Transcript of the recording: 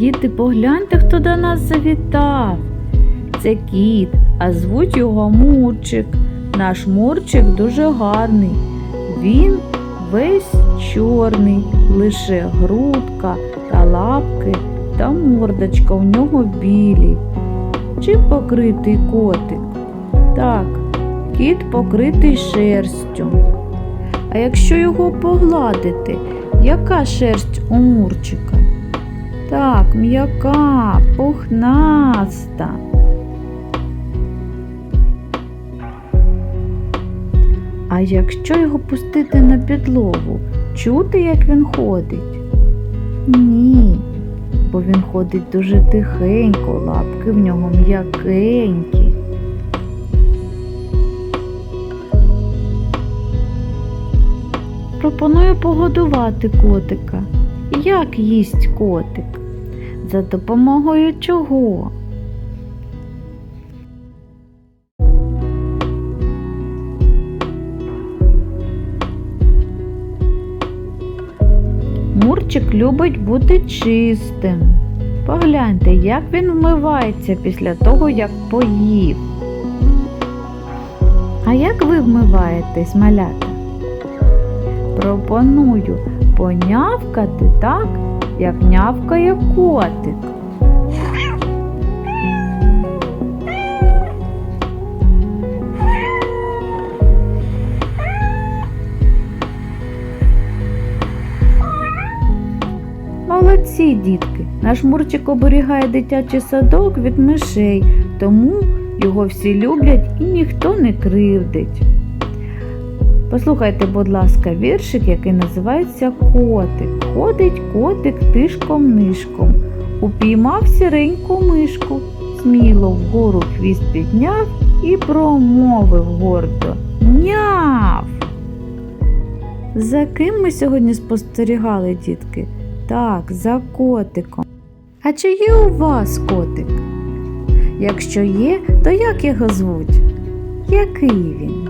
Діти, погляньте, хто до нас завітав. Це кіт, а звуть його Мурчик. Наш Мурчик дуже гарний. Він весь чорний, лише грудка та лапки та мордочка у нього білі. Чим покритий котик? Так, кіт покритий шерстю. А якщо його погладити, яка шерсть у Мурчика? Так, м'яка, пухнаста. А якщо його пустити на підлогу, чути, як він ходить? Ні, бо він ходить дуже тихенько, лапки в нього м'якенькі. Пропоную погодувати котика. Як їсть котик? За допомогою чого? Мурчик любить бути чистим. Погляньте, як він вмивається після того, як поїв. А як ви вмиваєтесь, малята? Пропоную понявкати так, як нявкає котик. Молодці, дітки! Наш Мурчик оберігає дитячий садок від мишей, тому його всі люблять і ніхто не кривдить. Послухайте, будь ласка, віршик, який називається Котик. Ходить котик тишком-нишком. Упіймав сіреньку мишку, сміло вгору хвіст підняв і промовив гордо Няв. За ким ми сьогодні спостерігали, дітки? Так, за котиком. А чи є у вас котик? Якщо є, то як його звуть? Який він?